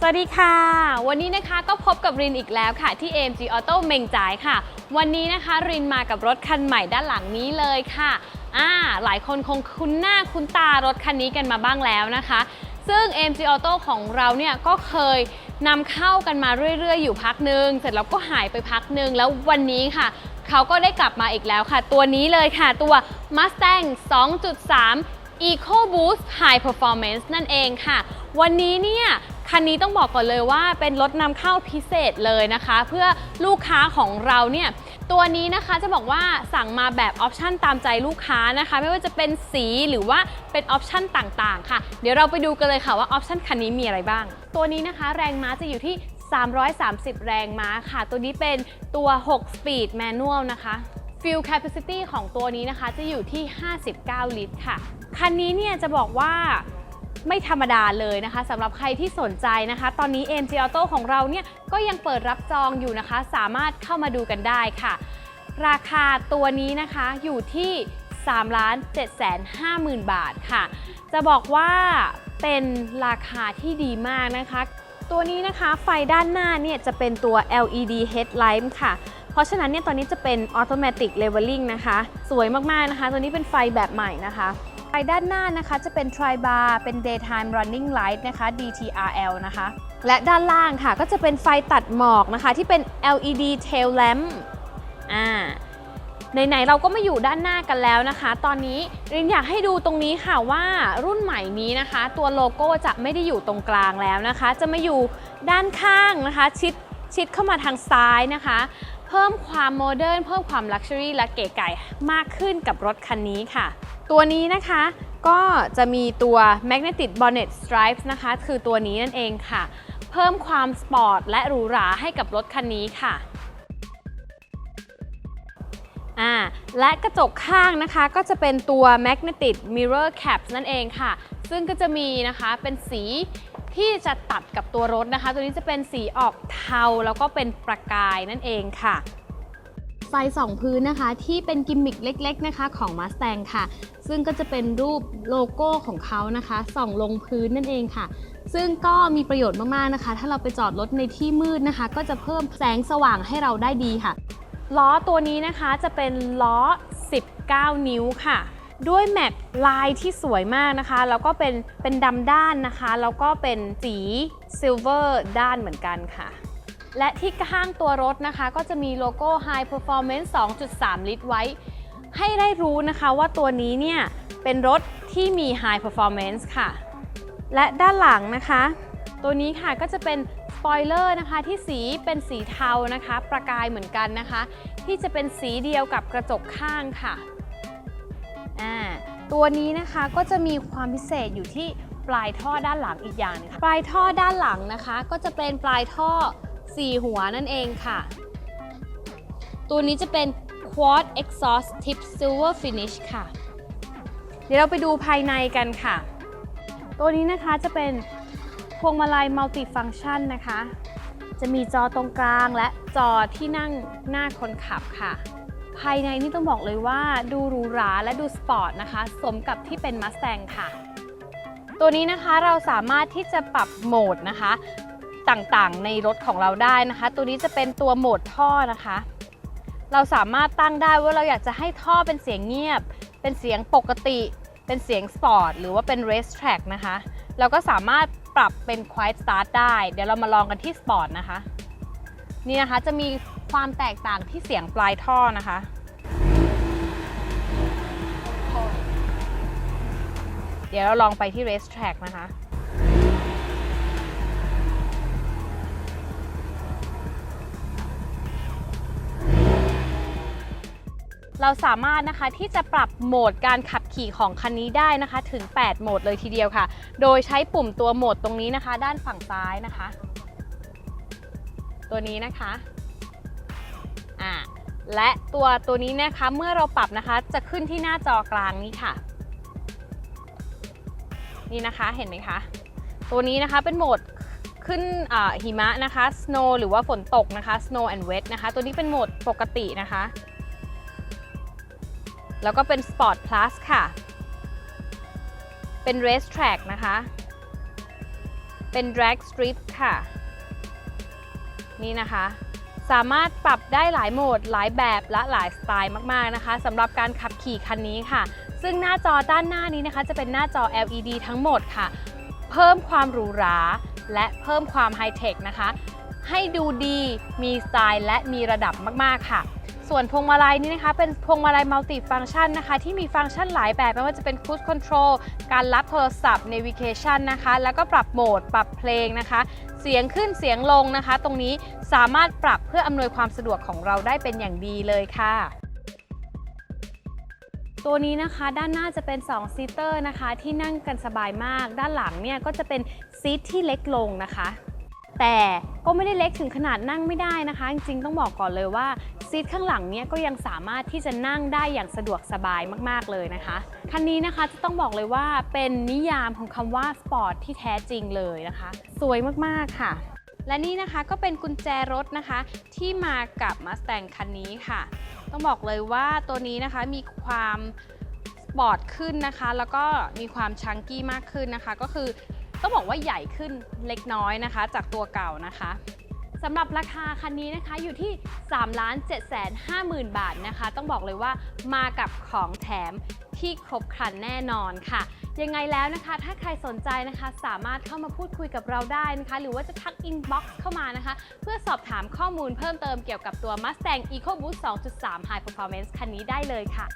สวัสดีค่ะ วันนี้นะคะก็พบกับรินอีกแล้วค่ะ ที่ AMG Auto เมงจ่ายค่ะ วันนี้นะคะรินมากับรถคันใหม่ด้านหลังนี้เลยค่ะอ่าหลายคนคงคุ้นหน้าคุ้นตารถคันนี้กันมาบ้างแล้วนะคะ ซึ่ง AMG Auto ของเราเนี่ยก็เคยนำเข้ากันมาเรื่อยๆ อยู่พักหนึ่งเสร็จแล้วก็หายไปพักหนึ่งแล้ววันนี้ค่ะเขาก็ได้กลับมาอีกแล้วค่ะ ตัวนี้เลยค่ะตัว Mustang 2.3 Eco Boost High Performance นั่นเองค่ะ วันนี้เนี่ย คันนี้ต้องบอกก่อนเลยว่าเป็นรถนำเข้าพิเศษเลยนะคะ เพื่อลูกค้าของเราเนี่ยตัวนี้นะคะจะบอกว่าสั่งมาแบบออปชันตามใจลูกค้านะคะ ไม่ว่าจะเป็นสีหรือว่าเป็นออปชันต่างๆ ค่ะ เดี๋ยวเราไปดูกันเลยค่ะว่าออปชันคันนี้มีอะไรบ้าง ตัวนี้นะคะแรงม้าจะอยู่ที่ 330 แรงม้าค่ะ ตัวนี้เป็นตัว 6 Speed Manual นะคะ Fuel Capacity ของตัวนี้นะคะจะอยู่ที่ 59 ลิตรค่ะ คันนี้เนี่ยจะบอกว่า ไม่ธรรมดาเลยนะคะสำหรับใครที่สนใจนะคะ ตอนนี้ AMG Auto ของเราเนี่ยก็ยังเปิดรับจองอยู่นะคะ สามารถเข้ามาดูกันได้ค่ะ ราคาตัวนี้นะคะอยู่ที่3 7 5 0 0 0 0 บาทค่ะ จะบอกว่าเป็นราคาที่ดีมากนะคะ ตัวนี้นะคะไฟด้านหน้าเนี่ยจะเป็นตัว LED headlight ค่ะ เพราะฉะนั้นเนี่ยตอนนี้จะเป็น automatic leveling นะคะ สวยมากๆนะคะ ตัวนี้เป็นไฟแบบใหม่นะคะ ด้านหน้านะคะจะเป็น tri bar เป็น daytime running light นะคะ DTRL นะคะ และด้านล่างค่ะก็จะเป็นไฟตัดหมอกนะคะที่เป็น LED tail lamp อ่าไหนๆเราก็มาอยู่ด้านหน้ากันแล้วนะคะ ตอนนี้รินอยากให้ดูตรงนี้ค่ะว่ารุ่นใหม่นี้นะคะ ตัวโลโก้จะไม่ได้อยู่ตรงกลางแล้วนะคะ จะมาอยู่ด้านข้างนะคะ ชิดชิดเข้ามาทางซ้ายนะคะ เพิ่มความโมเดิร์นเพิ่มความลักชัวรี่และเก๋ไก่มากขึ้นกับรถคันนี้ค่ะ ตัวนี้นะคะก็จะมีตัว magnetic bonnet stripes นะคะ คือตัวนี้นั่นเองค่ะ เพิ่มความสปอร์ตและหรูหราให้กับรถคันนี้ค่ะอ่าและกระจกข้างนะคะก็จะเป็นตัว magnetic mirror caps นั่นเองค่ะ ซึ่งก็จะมีนะคะเป็นสีที่จะตัดกับตัวรถนะคะ ตัวนี้จะเป็นสีออกเทาแล้วก็เป็นประกายนั่นเองค่ะ ไฟสองพื้นนะคะ ที่เป็นกิมมิคเล็กๆนะคะของ Mustang ค่ะ ซึ่งก็จะเป็นรูปโลโก้ของเขานะคะส่องลงพื้นนั่นเองค่ะ ซึ่งก็มีประโยชน์มากๆนะคะ ถ้าเราไปจอดรถในที่มืดนะคะ ก็จะเพิ่มแสงสว่างให้เราได้ดีค่ะ ล้อตัวนี้นะคะจะเป็นล้อ 19 นิ้วค่ะด้วยแม็กลายที่สวยมากนะคะ แล้วก็เป็นเป็นดำด้านนะคะ แล้วก็เป็นสีซิลเวอร์ด้านเหมือนกันค่ะ และที่ข้างตัวรถนะคะ ก็จะมีโลโก้ High Performance 2.3 ลิตรไว้ ให้ได้รู้นะคะว่าตัวนี้เนี่ยเป็นรถที่มี High Performance ค่ะ และด้านหลังนะคะ ตัวนี้ค่ะก็จะเป็นสปอยเลอร์นะคะที่สีเป็นสีเทานะคะ ประกายเหมือนกันนะคะ ที่จะเป็นสีเดียวกับกระจกข้างค่ะตัวนี้นะคะก็จะมีความพิเศษอยู่ที่ปลายท่อด้านหลังอีกอย่างหนึงค่ะปลายท่อด้านหลังนะคะ ก็จะเป็นปลายท่อ 4 หัวนั่นเองค่ะ ตัวนี้จะเป็น Quad Exhaust Tip Silver Finish ค่ะ เดี๋ยวเราไปดูภายในกันค่ะ ตัวนี้นะคะจะเป็นพวงมาลัยมัลติฟัง c t ชันนะคะ จะมีจอตรงกลางและจอที่นั่งหน้าคนขับค่ะ ภายในนี่ต้องบอกเลยว่าดูหรูหราและดูสปอร์ตนะคะ สมกับที่เป็น Mustang ค่ะตัวนี้นะคะเราสามารถที่จะปรับโหมดนะคะ ต่างๆ ในรถของเราได้นะคะ ตัวนี้จะเป็นตัวโหมดท่อนะคะ เราสามารถตั้งได้ว่าเราอยากจะให้ท่อเป็นเสียงเงียบ เป็นเสียงปกติ เป็นเสียงสปอร์ตหรือว่าเป็น race track นะคะ เราก็สามารถปรับเป็น quiet start ได้ เดี๋ยวเรามาลองกันที่สปอร์ตนะคะ นี่นะคะจะมีความแตกต่างที่เสียงปลายท่อนะคะเดี๋ยวเราลองไปที่ race track นะคะ เราสามารถนะคะที่จะปรับโหมดการขับขี่ของคันนี้ได้นะคะถึง 8 โหมดเลยทีเดียวค่ะ โดยใช้ปุ่มตัวโหมดตรงนี้นะคะ ด้านฝั่งซ้ายนะคะ ตัวนี้นะคะอ่าและตัวตัวนี้นะคะเมื่อเราปรับนะคะจะขึ้นที่หน้าจอกลางนี้ค่ะ นี่นะคะเห็นไหมคะตัวนี้นะคะเป็นโหมดขึ้นหิมะนะคะ snow หรือว่าฝนตกนะคะ snow and wet นะคะ ตัวนี้เป็นโหมดปกตินะคะ แล้วก็เป็น Sport Plus ค่ะ เป็น Race Track นะคะ เป็น drag strip ค่ะ นี่นะคะ สามารถปรับได้หลายโหมด หลายแบบและหลายสไตล์มากๆนะคะสำหรับการขับขี่คันนี้ค่ะ ซึ่งหน้าจอด้านหน้านี้นะคะ จะเป็นหน้าจอ LED ทั้งหมดค่ะ เพิ่มความหรูหรา และเพิ่มความไฮเทคนะคะให้ดูดี มีสไตล์และมีระดับมาก ๆ ค่ะ ส่วนพวงมาลัยนี้นะคะ เป็นพวงมาลัยมัลติฟัง c t ชันนะคะ ที่มีฟังก์ชันหลายแบบไม่ว่าจะเป็น Cruise Control การรับโทรศัพท์ Navigation นะคะ แล้วก็ปรับโหมด ปรับเพลงนะคะ เสียงขึ้นเสียงลงนะคะ ตรงนี้สามารถปรับเพื่ออำนวยความสะดวกของเราได้เป็นอย่างดีเลยค่ะตัวนี้นะคะด้านหน้าจะเป็น2ซีเตอร์นะคะที่นั่งกันสบายมาก ด้านหลังเนี่ยก็จะเป็นซีทที่เล็กลงนะคะ แต่ก็ไม่ได้เล็กถึงขนาดนั่งไม่ได้นะคะ จริงๆต้องบอกก่อนเลยว่าซีทข้างหลังเนี่ยก็ยังสามารถที่จะนั่งได้อย่างสะดวกสบายมากๆเลยนะคะคันนี้นะคะจะต้องบอกเลยว่าเป็นนิยามของคำว่าสปอร์ตที่แท้จริงเลยนะคะ สวยมากๆค่ะและนี่นะคะก็เป็นกุญแจรถนะคะ ที่มากับ Mustang คันนี้ค่ะ ต้องบอกเลยว่าตัวนี้นะคะมีความสปอร์ตขึ้นนะคะ แล้วก็มีความชังกี้มากขึ้นนะคะ ก็คือ ต้องบอกว่าใหญ่ขึ้นเล็กน้อยนะคะ จากตัวเก่านะคะสำหรับราคาคันนี้นะคะอยู่ที่ 3 7 5 0 0 0 0 บาทนะคะ ต้องบอกเลยว่ามากับของแถมที่ครบครันแน่นอนค่ะ ยังไงแล้วนะคะ ถ้าใครสนใจนะคะสามารถเข้ามาพูดคุยกับเราได้นะคะ หรือว่าจะทักอินบ็อกซ์เข้ามานะคะ เพื่อสอบถามข้อมูลเพิ่มเติมเกี่ยวกับตัว Mustang EcoBoost 2.3 High Performance คันนี้ได้เลยค่ะ